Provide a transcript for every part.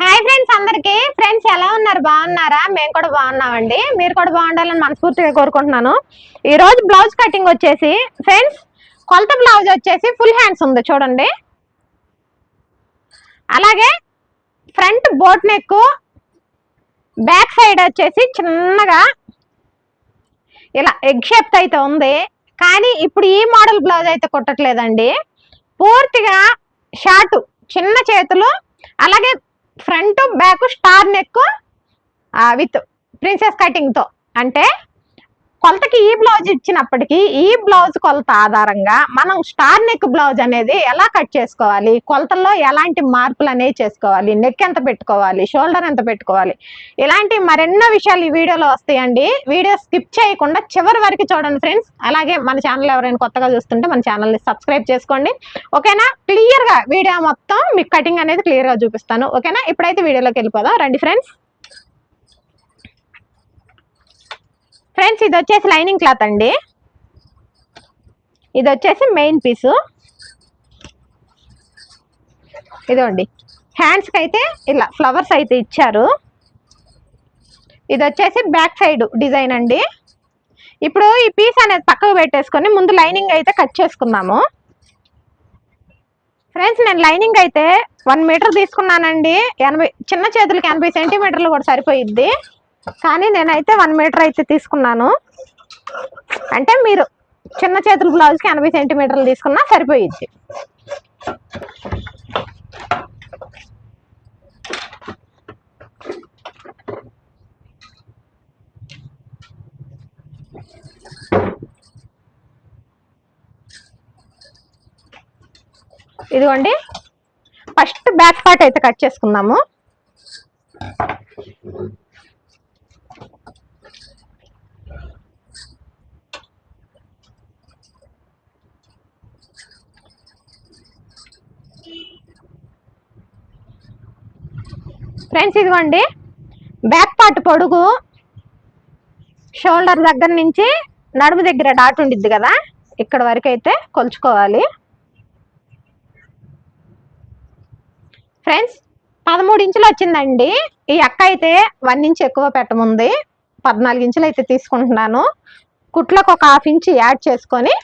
Hi friends అందరికి. Friends ఎలా ఉన్నారు? బాగున్నారా? మేము కూడా బాగున్నామండి. మీరు కూడా బాగుండాలని మనస్ఫూర్తిగా కోరుకుంటున్నాను. ఈ రోజు బ్లౌజ్ కటింగ్ వచ్చేసి ఫ్రెండ్స్ కొలత బ్లౌజ్ వచ్చేసి ఫుల్ హ్యాండ్స్ ఉంది చూడండి. అలాగే front boat neck back side వచ్చేసి చిన్నగా ఇలా ఎగ్ షేప్ అయితే ఉంది. కానీ ఇప్పుడు ఈ మోడల్ బ్లౌజ్ అయితే కుట్టట్లేదండి. పూర్తిగా షార్ట్ చిన్న చేతులు అలాగే front back star neck with princess కటింగ్తో అంటే కొలతకి ఈ బ్లౌజ్ ఇచ్చినప్పటికీ ఈ బ్లౌజ్ కొలత ఆధారంగా మనం స్టార్ నెక్ బ్లౌజ్ అనేది ఎలా కట్ చేసుకోవాలి? కొలతల్లో ఎలాంటి మార్పులు అనేవి చేసుకోవాలి? నెక్ ఎంత పెట్టుకోవాలి? షోల్డర్ ఎంత పెట్టుకోవాలి? ఇలాంటి మరెన్నో విషయాలు ఈ వీడియోలో వస్తాయండి. వీడియో స్కిప్ చేయకుండా చివరి వరకు చూడండి ఫ్రెండ్స్. అలాగే మన ఛానల్ ఎవరైనా కొత్తగా చూస్తుంటే మన ఛానల్ని సబ్స్క్రైబ్ చేసుకోండి. ఓకేనా? క్లియర్గా వీడియో మొత్తం మీకు కటింగ్ అనేది క్లియర్గా చూపిస్తాను. ఓకేనా? ఇప్పుడైతే వీడియోలోకి వెళ్ళిపోదాం. రండి ఫ్రెండ్స్. ఫ్రెండ్స్ ఇది వచ్చేసి లైనింగ్ క్లాత్ అండి. ఇది వచ్చేసి మెయిన్ పీసు. ఇదండి హ్యాండ్స్కి అయితే ఇలా ఫ్లవర్స్ అయితే ఇచ్చారు. ఇది వచ్చేసి బ్యాక్ సైడ్ డిజైన్ అండి. ఇప్పుడు ఈ పీస్ అనేది పక్కకు పెట్టేసుకొని ముందు లైనింగ్ అయితే కట్ చేసుకుందాము. ఫ్రెండ్స్ నేను లైనింగ్ అయితే వన్ మీటర్ తీసుకున్నానండి. ఎనభై చిన్న చేతులకి ఎనభై సెంటీమీటర్లు కూడా సరిపోయిద్ది. కానీ నేనైతే వన్ మీటర్ అయితే తీసుకున్నాను. అంటే మీరు చిన్న చేతుల బ్లౌజ్కి ఎనభై సెంటీమీటర్లు తీసుకున్నా సరిపోయిద్ది. ఇదిగోండి. ఫస్ట్ బ్యాక్ పార్ట్ అయితే కట్ చేసుకుందాము. ఫ్రెండ్స్ ఇదిగోండి. బ్యాక్ పార్ట్ పొడుగు షోల్డర్ దగ్గర నుంచి నడుము దగ్గర డాట్ ఉండిద్ది కదా ఇక్కడ వరకు అయితే కొలుచుకోవాలి. ఫ్రెండ్స్ పదమూడు ఇంచులు వచ్చిందండి. ఈ అక్క అయితే వన్ ఇంచ్ ఎక్కువ పెట్టముంది. పద్నాలుగు ఇంచులు అయితే తీసుకుంటున్నాను. కుట్లకు ఒక హాఫ్ ఇంచ్ యాడ్ చేసుకొని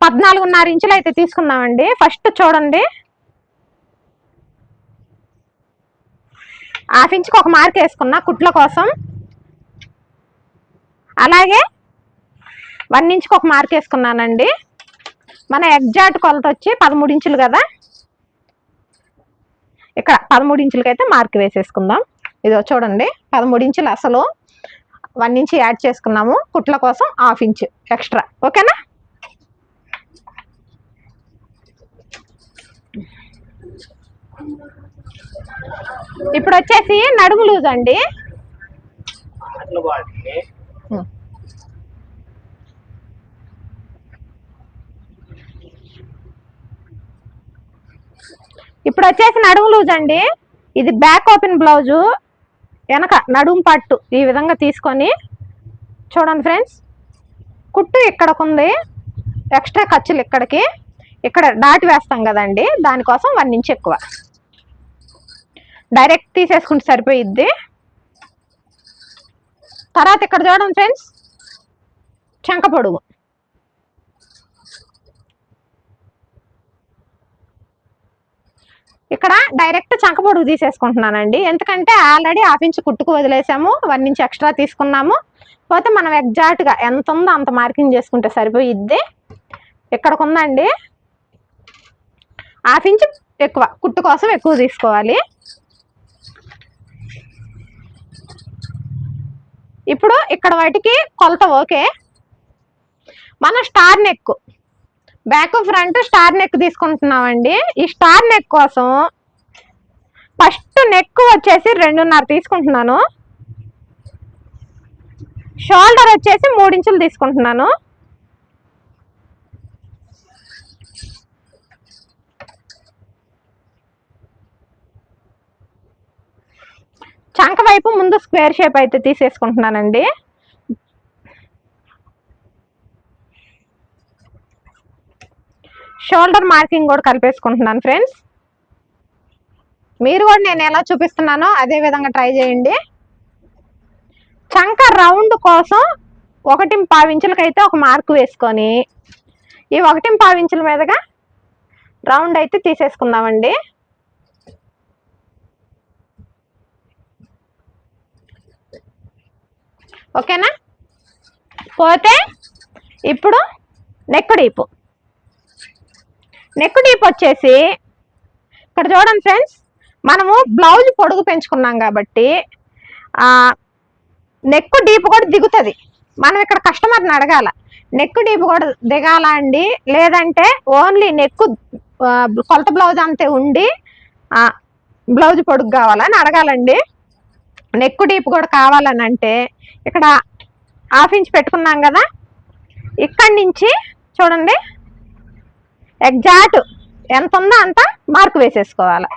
పద్నాలుగున్నర ఇంచులు అయితే తీసుకున్నామండి ఫస్ట్ చూడండి. హాఫ్ ఇంచ్కి ఒక మార్క్ వేసుకున్నా కుట్ల కోసం. అలాగే వన్ ఇంచ్కి ఒక మార్క్ వేసుకున్నానండి. మన ఎగ్జాక్ట్ కొలత వచ్చి పదమూడు ఇంచులు కదా. ఇక్కడ పదమూడు ఇంచులకి అయితే మార్క్ వేసేసుకుందాం. ఇదో చూడండి పదమూడు ఇంచులు అసలు వన్ ఇంచ్ యాడ్ చేసుకున్నాము కుట్ల కోసం హాఫ్ ఇంచ్ ఎక్స్ట్రా. ఓకేనా? ఇప్పుడు వచ్చేసి నడుము లూజ్ అండి. ఇప్పుడు వచ్చేసి నడుము లూజ్ అండి. ఇది బ్యాక్ ఓపెన్ బ్లౌజు. వెనక నడుము పట్టు ఈ విధంగా తీసుకొని చూడండి ఫ్రెండ్స్. కుట్టు ఇక్కడకు ఉంది ఎక్స్ట్రా ఖర్చులు ఇక్కడికి. ఇక్కడ డాట్ వేస్తాం కదండి. దానికోసం వన్ ఇంచ్ ఎక్కువ. డైరెక్ట్ తీసేసుకుంటే సరిపోయిద్ది. తర్వాత ఇక్కడ చూడండి ఫ్రెండ్స్ చెంక పొడుగు. ఇక్కడ డైరెక్ట్ చంక పొడుగు తీసేసుకుంటున్నానండి. ఎందుకంటే ఆల్రెడీ హాఫ్ ఇంచ్ కుట్టుకు వదిలేసాము వన్ ఇంచ్ ఎక్స్ట్రా తీసుకున్నాము. పోతే మనం ఎగ్జాక్ట్గా ఎంత ఉందో అంత మార్కింగ్ చేసుకుంటే సరిపోయిద్ది. ఇక్కడికి ఉందండి. హాఫ్ ఇంచ్ ఎక్కువ కుట్టు కోసం ఎక్కువ తీసుకోవాలి. ఇప్పుడు ఇక్కడ వాటికి కొలత ఓకే మన star neck. Back front star neck తీసుకుంటున్నామండి. ఈ స్టార్ నెక్ కోసం ఫస్ట్ నెక్ వచ్చేసి రెండున్నర తీసుకుంటున్నాను. షోల్డర్ వచ్చేసి మూడించులు తీసుకుంటున్నాను. చంక వైపు ముందు స్క్వేర్ షేప్ అయితే తీసేసుకుంటున్నానండి. షోల్డర్ మార్కింగ్ కూడా కలిపేసుకుంటున్నాను ఫ్రెండ్స్. మీరు కూడా నేను ఎలా చూపిస్తున్నానో అదే విధంగా ట్రై చేయండి. చంక రౌండ్ కోసం ఒకటి పావించులకైతే ఒక మార్కు వేసుకొని ఈ ఒకటి పావించుల మీదుగా రౌండ్ అయితే తీసేసుకుందామండి. ఓకేనా? పోతే ఇప్పుడు నెక్ డీప్ నెక్ డీప్ వచ్చేసి ఇక్కడ చూడండి ఫ్రెండ్స్ మనము బ్లౌజ్ పొడుగు పెంచుకున్నాం కాబట్టి నెక్ డీప్ కూడా దిగుతుంది. మనం ఇక్కడ కస్టమర్ని అడగాల నెక్ డీప్ కూడా దిగాల అండి? లేదంటే ఓన్లీ నెక్ కొలత బ్లౌజ్ అంతే ఉండి బ్లౌజ్ పొడుగు కావాలని అడగాలండి. నెక్కు డీప్ కూడా కావాలని అంటే ఇక్కడ హాఫ్ ఇంచ్ పెట్టుకున్నాం కదా ఇక్కడి నుంచి చూడండి ఎగ్జాక్ట్ ఎంత ఉందో అంత మార్క్ వేసేసుకోవాలి.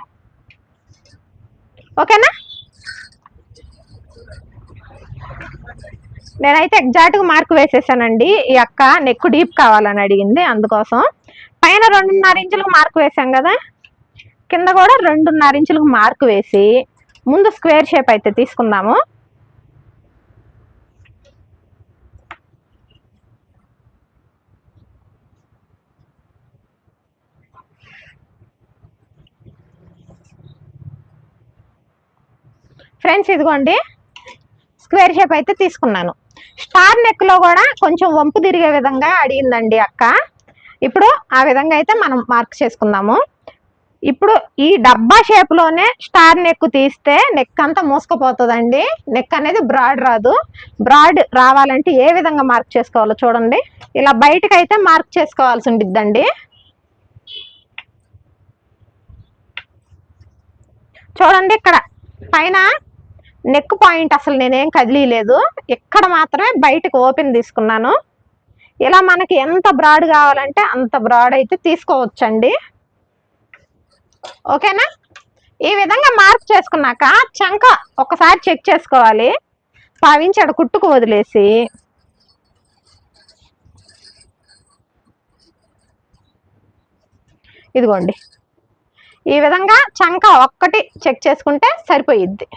ఓకేనా? నేనైతే ఎగ్జాక్ట్గా మార్క్ వేసేసానండి ఈ అక్క నెక్ డీప్ కావాలని అడిగింది అందుకోసం. పైన రెండున్నర ఇంచులకు మార్క్ వేసాం కదా కింద కూడా రెండున్నర ఇంచులకు మార్క్ వేసి ముందు స్క్వేర్ షేప్ అయితే తీసుకుందాము. ఫ్రెండ్స్ ఇదిగోండి స్క్వేర్ షేప్ అయితే తీసుకున్నాను. స్టార్ నెక్లో కూడా కొంచెం వంపు తిరిగే విధంగా అడిగిందండి అక్క. ఇప్పుడు ఆ విధంగా అయితే మనం మార్క్ చేసుకుందాము. ఇప్పుడు ఈ డబ్బా షేప్లోనే స్టార్ నెక్ తీస్తే నెక్ అంతా మూసుకుపోతుందండి. నెక్ అనేది బ్రాడ్ రాదు. బ్రాడ్ రావాలంటే ఏ విధంగా మార్క్ చేసుకోవాలో చూడండి. ఇలా బయటకు అయితే మార్క్ చేసుకోవాల్సి ఉండిద్దండి. చూడండి ఇక్కడ. పైన నెక్ పాయింట్ అసలు నేనేం కదిలీలేదు. ఇక్కడ మాత్రమే బయటకు ఓపెన్ తీసుకున్నాను. ఇలా మనకి ఎంత బ్రాడ్ కావాలంటే అంత బ్రాడ్ అయితే తీసుకోవచ్చండి. ఓకేనా? ఈ విధంగా మార్క్ చేసుకున్నాక చంక ఒకసారి చెక్ చేసుకోవాలి. పావించాడు కుట్టుకు వదిలేసి. ఇదిగోండి. ఈ విధంగా చంక ఒక్కటి చెక్ చేసుకుంటే సరిపోయిద్ది.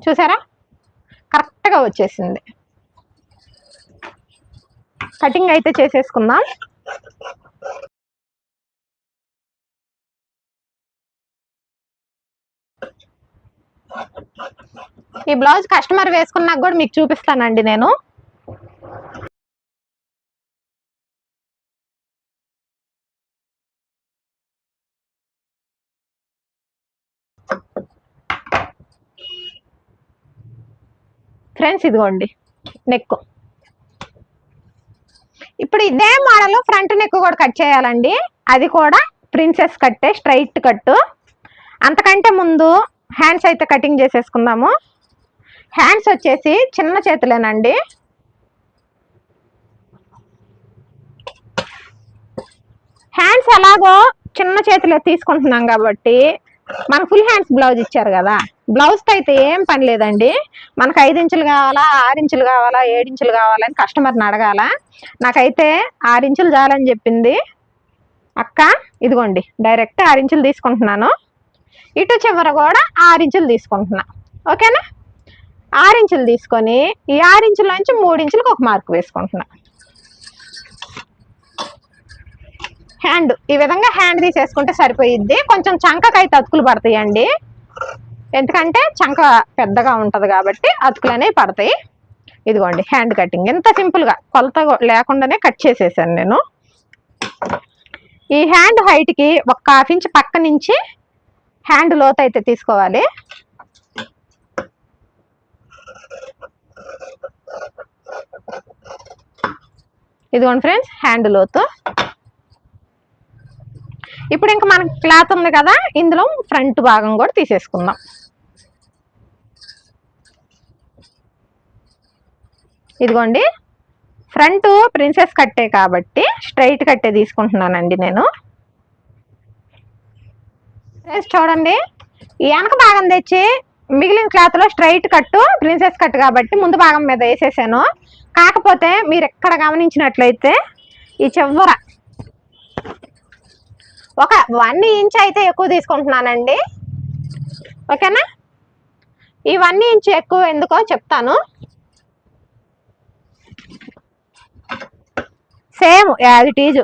చూసారా? కరెక్ట్గా వచ్చేసింది. కటింగ్ అయితే చేసేసుకుందాం. ఈ బ్లౌజ్ కస్టమర్ వేసుకున్నాక కూడా మీకు చూపిస్తానండి నేను. ఫ్రెండ్స్ ఇదిగోండి నెక్ ఇప్పుడు ఇదే మోడల్ ఫ్రంట్ నెక్ కూడా కట్ చేయాలండి. అది కూడా ప్రిన్సెస్ కట్టే స్ట్రైట్ కట్టు అంతకంటే ముందు హ్యాండ్స్ అయితే కటింగ్ చేసేసుకుందాము. హ్యాండ్స్ వచ్చేసి చిన్న చేతులేనండి. హ్యాండ్స్ ఎలాగో చిన్న చేతులే తీసుకుంటున్నాం కాబట్టి మన ఫుల్ హ్యాండ్స్ బ్లౌజ్ ఇచ్చారు కదా. బ్లౌజ్తో అయితే ఏం పని లేదండి. మనకు ఐదు ఇంచులు కావాలా ఆరు ఇంచులు కావాలా ఏడు ఇంచులు కావాలని కస్టమర్ని అడగాల. నాకైతే ఆరు ఇంచులు చాలని చెప్పింది. అక్క ఇదిగోండి డైరెక్ట్ ఆరు ఇంచులు తీసుకుంటున్నాను. ఇటు చివర కూడా ఆరు ఇంచులు తీసుకుంటున్నా. ఓకేనా? ఆరించులు తీసుకొని ఈ ఆరించుల నుంచి మూడు ఇంచులకు ఒక మార్క్ వేసుకుంటున్నా. హ్యాండ్ ఈ విధంగా హ్యాండ్ తీసేసుకుంటే సరిపోయిద్ది. కొంచెం చంకకైతే అతుకులు పడతాయండి. ఎందుకంటే చంక పెద్దగా ఉంటుంది కాబట్టి అతుకులు అనేవి పడతాయి. ఇదిగోండి హ్యాండ్ కటింగ్. ఎంత సింపుల్గా. కొలత లేకుండానే కట్ చేసేసాను నేను. ఈ హ్యాండ్ హైట్కి ఒక హాఫ్ ఇంచ్ పక్క నుంచి హ్యాండ్ లోతైతే అయితే తీసుకోవాలి. ఇదిగోండి ఫ్రెండ్స్ హ్యాండ్ లోతు. ఇప్పుడు ఇంకా మనకి క్లాత్ ఉంది కదా ఇందులో ఫ్రంట్ భాగం కూడా తీసేసుకుందాం. ఇదిగోండి ఫ్రంట్ ప్రిన్సెస్ కట్టే కాబట్టి స్ట్రైట్ కట్టే తీసుకుంటున్నానండి నేను. ఫ్రెండ్స్ చూడండి వెనక భాగం తెచ్చి మిగిలిన క్లాత్లో స్ట్రైట్ కట్టు ప్రిన్సెస్ కట్ కాబట్టి ముందు భాగం మీద వేసేసాను. కాకపోతే మీరు ఎక్కడ గమనించినట్లయితే ఈ చివర ఒక వన్ ఇంచ్ అయితే ఎక్కువ తీసుకుంటున్నానండి. ఓకేనా? ఇవన్నీ ఇంచు ఎక్కువ ఎందుకో చెప్తాను. సేమ్ యాజ్ ఇట్ ఈజ్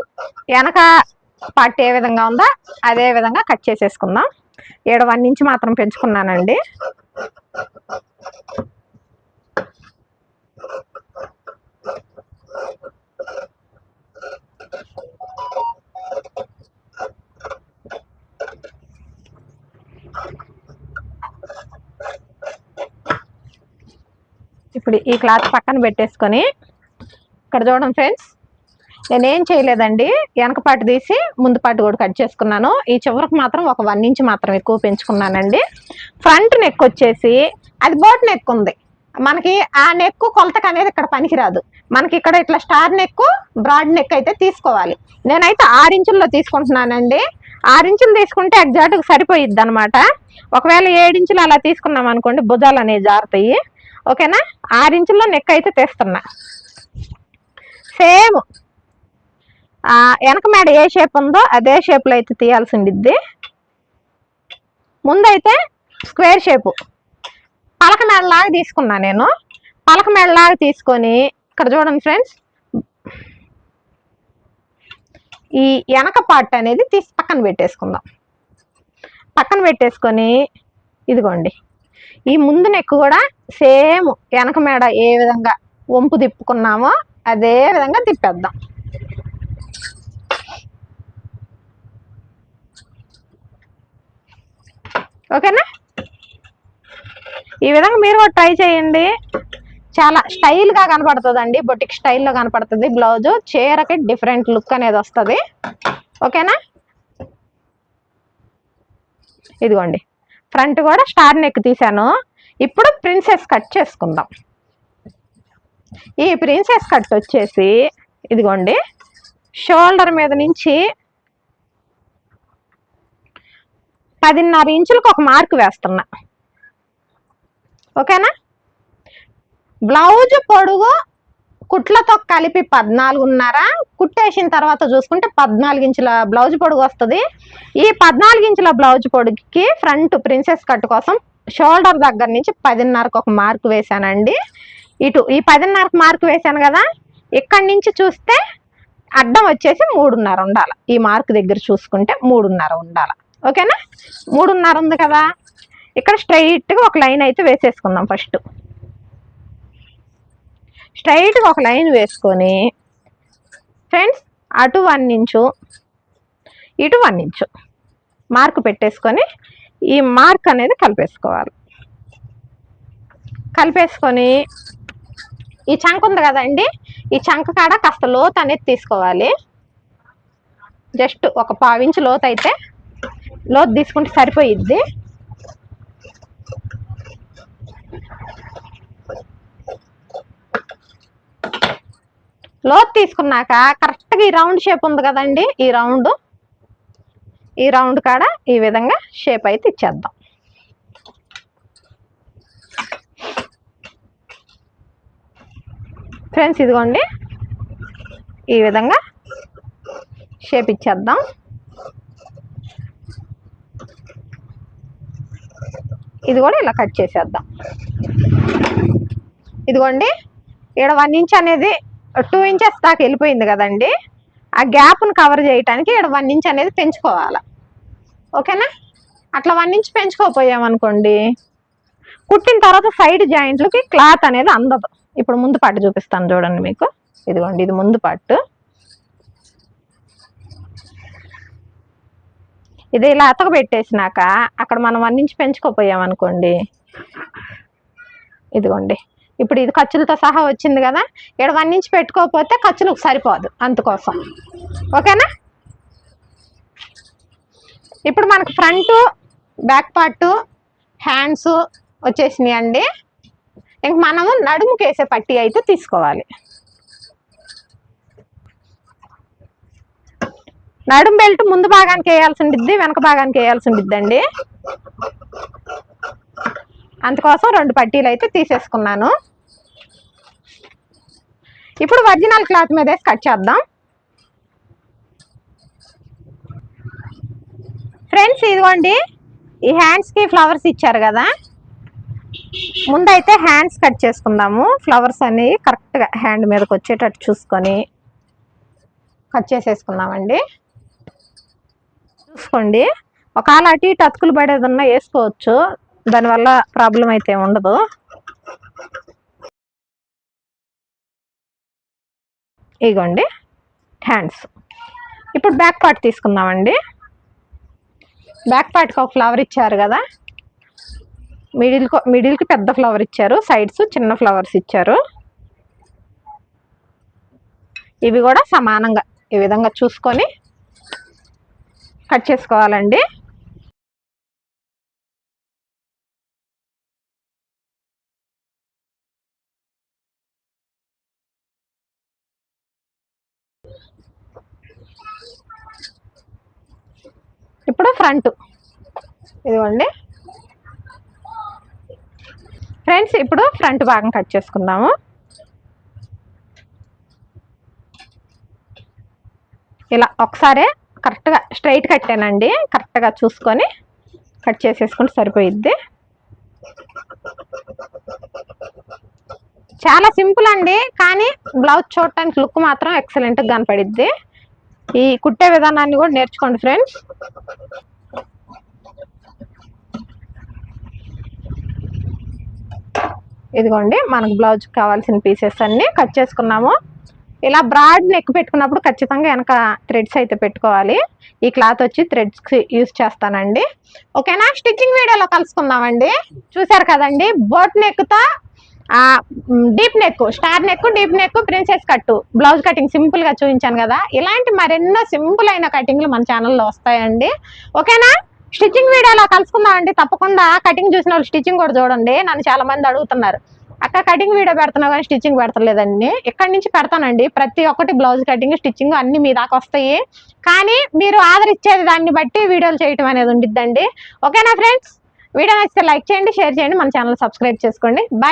వెనక పట్టు ఏ విధంగా ఉందో అదే విధంగా కట్ చేసేసుకుందాం. ఏడు వన్ ఇంచ్ మాత్రం పెంచుకున్నానండి. ఇప్పుడు ఈ క్లాత్ పక్కన పెట్టేసుకొని ఇక్కడ చూడండి ఫ్రెండ్స్ నేనేం చేయలేదండి. వెనకపాటు తీసి ముందు పాటు కూడా కట్ చేసుకున్నాను. ఈ చివరికి మాత్రం ఒక వన్ ఇంచ్ మాత్రం ఎక్కువ పెంచుకున్నానండి ఫ్రంట్ నెక్ వచ్చేసి అది బోట్ నెక్ ఉంది. మనకి ఆ నెక్ కొలతకు అనేది ఇక్కడ పనికిరాదు. మనకి ఇక్కడ ఇట్లా స్టార్ నెక్ బ్రాడ్ నెక్ అయితే తీసుకోవాలి. నేనైతే ఆరు ఇంచుల్లో తీసుకుంటున్నానండి. ఆరు ఇంచులు తీసుకుంటే ఎగ్జాక్ట్గా సరిపోయిద్ది అనమాట ఒకవేళ ఏడించులు అలా తీసుకున్నాం అనుకోండి భుజాలు అనేవి జారుతాయి. ఓకేనా? ఆరు ఇంచుల్లో నెక్ అయితే తీస్తున్నా. సేమ్ వెనక మేడ ఏ షేప్ ఉందో అదే షేప్లో అయితే తీయాల్సి ఉండిద్ది ముందైతే స్క్వేర్ షేపు పలక మేడలాగా తీసుకున్నా నేను. పలక మేడలాగా తీసుకొని ఇక్కడ చూడండి ఫ్రెండ్స్ ఈ వెనక పార్ట్ అనేది తీసి పక్కన పెట్టేసుకుందాం. పక్కన పెట్టేసుకొని ఇదిగోండి. ఈ ముందు నెక్ కూడా సేమ్ వెనక మేడ ఏ విధంగా వంపు తిప్పుకున్నామో అదే విధంగా తిప్పేద్దాం. ఓకేనా? ఈ విధంగా మీరు కూడా ట్రై చేయండి. చాలా స్టైల్గా కనపడుతుందండి బొటిక్ స్టైల్లో కనపడుతుంది. బ్లౌజ్ చీరకి డిఫరెంట్ లుక్ అనేది వస్తుంది. ఓకేనా? ఇదిగోండి. ఫ్రంట్ కూడా స్టార్ నెక్ తీసాను ఇప్పుడు ప్రిన్సెస్ కట్ చేసుకుందాం. ఈ ప్రిన్సెస్ కట్ వచ్చేసి ఇదిగోండి షోల్డర్ మీద నుంచి పదిన్నర ఇంచులకు ఒక మార్క్ వేస్తున్నా. ఓకేనా? బ్లౌజ్ పొడుగు కుట్లతో కలిపి పద్నాలుగున్నర కుట్టేసిన తర్వాత చూసుకుంటే పద్నాలుగు ఇంచుల బ్లౌజ్ పొడుగు వస్తుంది. ఈ పద్నాలుగు ఇంచుల బ్లౌజ్ పొడుగుకి ఫ్రంట్ ప్రిన్సెస్ కట్ కోసం షోల్డర్ దగ్గర నుంచి పదిన్నరకు ఒక మార్క్ వేశానండి. ఇటు ఈ పదిన్నరకు మార్క్ వేసాను కదా ఇక్కడి నుంచి చూస్తే అడ్డం వచ్చేసి మూడున్నర ఉండాలి. ఈ మార్క్ దగ్గర చూసుకుంటే మూడున్నర ఉండాలి. ఓకేనా? మూడున్నర ఉంది కదా ఇక్కడ స్ట్రైట్గా ఒక లైన్ అయితే వేసేసుకుందాం ఫస్ట్. స్ట్రైట్గా ఒక లైన్ వేసుకొని ఫ్రెండ్స్ అటు వన్ ఇంచు ఇటు వన్ ఇంచు మార్క్ పెట్టేసుకొని ఈ మార్క్ అనేది కలిపేసుకోవాలి. కలిపేసుకొని ఈ చంక ఉంది కదండి ఈ చంక కాడ కాస్త లోతు అనేది తీసుకోవాలి. జస్ట్ ఒక పావించి లోతు అయితే లోతు తీసుకుంటే సరిపోయిద్ది. లోత్ తీసుకున్నాక కరెక్ట్గా ఈ రౌండ్ షేప్ ఉంది కదండి ఈ రౌండ్. ఈ రౌండ్ కాడ ఈ విధంగా షేప్ అయితే ఇచ్చేద్దాం. ఫ్రెండ్స్ ఇదిగోండి. ఈ విధంగా షేప్ ఇచ్చేద్దాం. ఇది కూడా ఇలా కట్ చేసేద్దాం. ఇదిగోండి ఇక్కడ వన్ ఇంచ్ అనేది టూ ఇంచెస్ దాకా వెళ్ళిపోయింది కదండి. ఆ గ్యాప్ను కవర్ చేయడానికి ఇక్కడ వన్ ఇంచ్ అనేది పెంచుకోవాలి. ఓకేనా? అట్లా వన్ ఇంచ్ పెంచుకోపోయామనుకోండి కుట్టిన తర్వాత సైడ్ జాయింట్లకి క్లాత్ అనేది అందదు. ఇప్పుడు ముందు పాటు చూపిస్తాను చూడండి మీకు. ఇదిగోండి ఇది ముందు పట్టు ఇది ఇలా అతక పెట్టేసినాక అక్కడ మనం వన్ ఇంచ్ పెంచుకోపోయామనుకోండి ఇదిగోండి. ఇప్పుడు ఇది ఖర్చులతో సహా వచ్చింది కదా ఇక్కడ వన్ ఇంచ్ పెట్టుకోకపోతే ఖర్చులకు సరిపోదు అందుకోసం. ఓకేనా? ఇప్పుడు మనకు ఫ్రంట్ బ్యాక్ పార్ట్ హ్యాండ్స్ వచ్చేసినాయి అండి ఇంక మనము నడుముకి వేసే పట్టీ అయితే తీసుకోవాలి. నడుము బెల్ట్ ముందు భాగానికి వేయాల్సి ఉండిద్ది వెనక భాగానికి వేయాల్సి ఉండిద్ది అండి అందుకోసం రెండు పట్టీలు అయితే తీసేసుకున్నాను. ఇప్పుడు ఒరిజినల్ క్లాత్ మీద వేసి కట్ చేద్దాం. ఫ్రెండ్స్ ఇదిగోండి. ఈ హ్యాండ్స్కి ఫ్లవర్స్ ఇచ్చారు కదా. ముందైతే హ్యాండ్స్ కట్ చేసుకుందాము. ఫ్లవర్స్ అనేవి కరెక్ట్గా హ్యాండ్ మీదకి వచ్చేటట్టు చూసుకొని కట్ చేసేసుకుందామండి. చూసుకోండి. ఒకవేళ అటు ఇటు అతుకులు పడేది ఉన్నా వేసుకోవచ్చు. దానివల్ల ప్రాబ్లం అయితే ఉండదు. ఇగోండి. హ్యాండ్స్ ఇప్పుడు బ్యాక్ పార్ట్ తీసుకుందామండి. బ్యాక్ పార్ట్కి ఒక ఫ్లవర్ ఇచ్చారు కదా. మిడిల్ మిడిల్కి పెద్ద ఫ్లవర్ ఇచ్చారు. సైడ్స్ చిన్న ఫ్లవర్స్ ఇచ్చారు. ఇవి కూడా సమానంగా ఈ విధంగా చూసుకొని కట్ చేసుకోవాలండి. ఇప్పుడు ఫ్రంట్. ఇదిగోండి. ఫ్రెండ్స్ ఇప్పుడు ఫ్రంట్ భాగం కట్ చేసుకుందాము. ఇలా ఒకసారి కరెక్ట్గా స్ట్రైట్ కట్టానండి. కరెక్ట్గా చూసుకొని కట్ చేసేసుకుంటే సరిపోయిద్ది. చాలా సింపుల్ అండి కానీ బ్లౌజ్ చూడటానికి లుక్ మాత్రం ఎక్సలెంట్గా కనపడిద్ది. ఈ కుట్టే విధానాన్ని కూడా నేర్చుకోండి ఫ్రెండ్స్ ఇదిగోండి మనకు బ్లౌజ్ కావాల్సిన పీసెస్ అన్నీ కట్ చేసుకున్నాము. ఇలా బ్రాడ్ నెక్ పెట్టుకున్నప్పుడు ఖచ్చితంగా వెనక థ్రెడ్స్ అయితే పెట్టుకోవాలి. ఈ క్లాత్ వచ్చి థ్రెడ్స్ యూజ్ చేస్తానండి. ఓకేనా? స్టిచ్చింగ్ వీడియోలో కలుసుకుందామండి. చూసారు కదండి? Boat నెక్తో deep neck star neck deep neck princess cut blouse cutting సింపుల్గా చూపించాను కదా. ఇలాంటి మరెన్నో సింపుల్ అయిన కటింగ్లు మన ఛానల్లో వస్తాయండి. ఓకేనా? స్టిచ్చింగ్ వీడియోలో కలుసుకుందామండి. తప్పకుండా కటింగ్ చూసిన వాళ్ళు స్టిచ్చింగ్ కూడా చూడండి. నన్ను చాలా మంది అడుగుతున్నారు. అక్క కటింగ్ వీడియో పెడుతున్నా కానీ స్టిచ్చింగ్ పెడతలేదండి. ఇక్కడి నుంచి పెడతానండి? ప్రతి ఒక్కటి బ్లౌజ్ కటింగ్ స్టిచ్చింగ్ అన్ని మీ దాకా వస్తాయి. కానీ మీరు ఆదరించేది దాన్ని బట్టి వీడియోలు చేయటం అనేది ఉండిద్దండి. ఓకేనా ఫ్రెండ్స్? వీడియో నచ్చితే లైక్ చేయండి షేర్ చేయండి మన ఛానల్ సబ్స్క్రైబ్ చేసుకోండి. బాయ్